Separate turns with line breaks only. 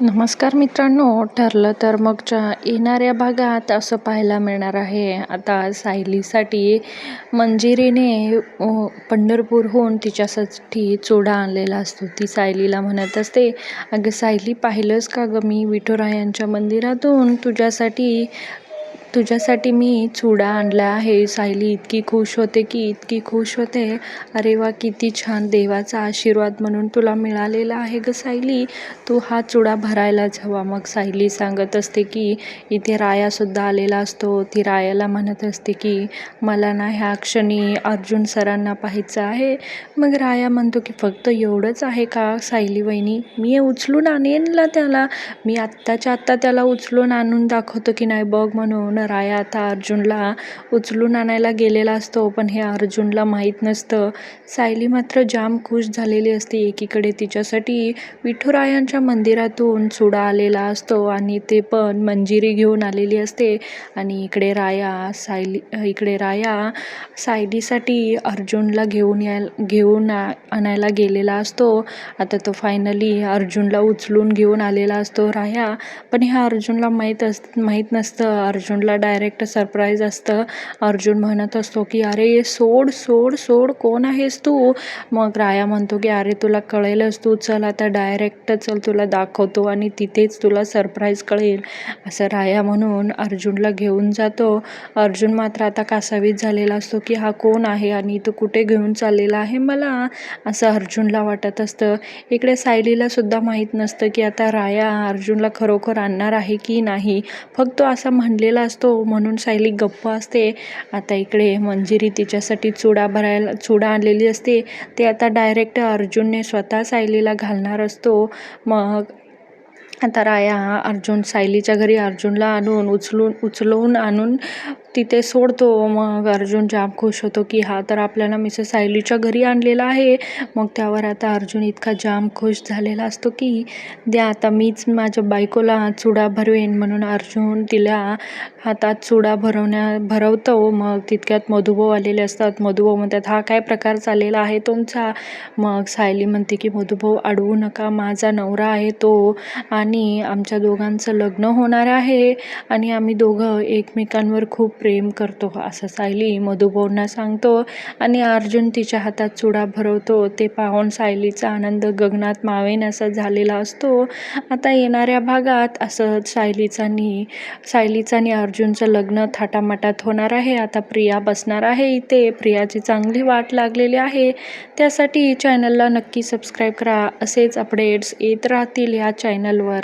नमस्कार मित्रांनो ठरलं तर मगच्या येणाऱ्या भागात असं पाहायला मिळणार आहे. आता सायलीसाठी मंजिरीने पंढरपूरहून तिच्यासाठी चुडा आणलेला असतो. ती सायलीला म्हणत असते अगं सायली पाहिलंस का गं मी विठुरायांच्या मंदिरातून? तुझ्यासाठी तुझ्यासाठी मी चुडा आणला आहे. सायली इतकी खुश होते की इतकी खुश होते. अरे वा किती छान. देवाचा आशीर्वाद म्हणून तुला मिळालेला आहे ग सायली. तू हा चुडा भरायलाच हवा. मग सायली सांगत असते की इथे रायासुद्धा आलेला असतो. ती रायाला म्हणत असते की मला ना ह्या क्षणी अर्जुन सरांना पाहायचं आहे. मग राया म्हणतो की फक्त एवढंच आहे का? सायली वहिनी मी उचलून आणेन त्याला? मी आत्ताच्या आत्ता त्याला उचलून आणून दाखवतो की नाही बघ म्हणून. राया आता अर्जुनला उचलून आणायला गेलेला असतो पण हे अर्जुनला माहीत नसतं. सायली मात्र जाम खुश झालेली असते. एकीकडे तिच्यासाठी विठुरायांच्या मंदिरातून चुडा आलेला असतो आणि ते पण मंजिरी घेऊन आलेली असते. आणि इकडे राया सायली इकडे राया सायलीसाठी अर्जुनला घेऊन याय घेऊन आणायला गेलेला असतो. आता तो फायनली अर्जुनला उचलून घेऊन आलेला असतो राया. पण ह्या अर्जुनला माहीत अस माहीत नसतं. अर्जुनला डायरेक्ट सरप्राईज असतं. अर्जुन म्हणत असतो की अरे सोड सोड सोड कोण आहेस तू? मग राया म्हणतो की अरे तुला कळेलच तू चल आता डायरेक्ट चल तुला दाखवतो आणि तिथेच तुला सरप्राईज कळेल. असं राया म्हणून अर्जुनला घेऊन जातो. अर्जुन मात्र आता कासावीत झालेला असतो की हा कोण आहे आणि तो कुठे घेऊन चाललेला आहे मला? असं अर्जुनला वाटत असतं. इकडे सायलीला सुद्धा माहीत नसतं की आता राया अर्जुनला खरोखर आणणार आहे की नाही. फक्त असं म्हणलेला असतो असतो म्हणून सायली गप्प असते. आता इकडे मंजिरी तिच्यासाठी चुडा भरायला चुडा आणलेली असते. ते आता डायरेक्ट अर्जुनने स्वतः सायलीला घालणार असतो. मग आता राया अर्जुन सायलीच्या घरी अर्जुनला आणून उचलून उचलून आणून तिथे सोडतो. मग अर्जुन जाम खुश होतो की हा तर आपल्याला मिसेस सायलीच्या घरी आणलेला आहे. मग त्यावर आता अर्जुन इतका जाम खुश झालेला असतो की द्या आता मीच माझ्या बायकोला चुडा भरवेन. म्हणून अर्जुन तिला हातात चुडा भरवण्या भरवतो. मग तितक्यात मधुभाऊ आलेले असतात. मधुभाऊ म्हणतात हा काय प्रकार चाललेला आहे तुमचा? मग सायली म्हणते की मधुभाऊ अडवू नका. माझा नवरा आहे तो आणि आमच्या दोघांचं लग्न होणार आहे आणि आम्ही दोघं एकमेकांवर खूप प्रेम करतो असं सायली मधुभाऊंना सांगतो आणि अर्जुन तिच्या हातात चुडा भरवतो. ते पाहून सायलीचा आनंद गगनात मावेन असा झालेला असतो. आता येणाऱ्या भागात असं सायलीचा आणि सायलीचा आणि अर्जुनचं लग्न थाटामाटात होणार आहे. आता प्रिया बसणार आहे इथे. प्रियाची चांगली वाट लागलेली आहे. त्यासाठी चॅनलला नक्की सबस्क्राईब करा. असेच अपडेट्स येत राहतील ह्या चॅनलवर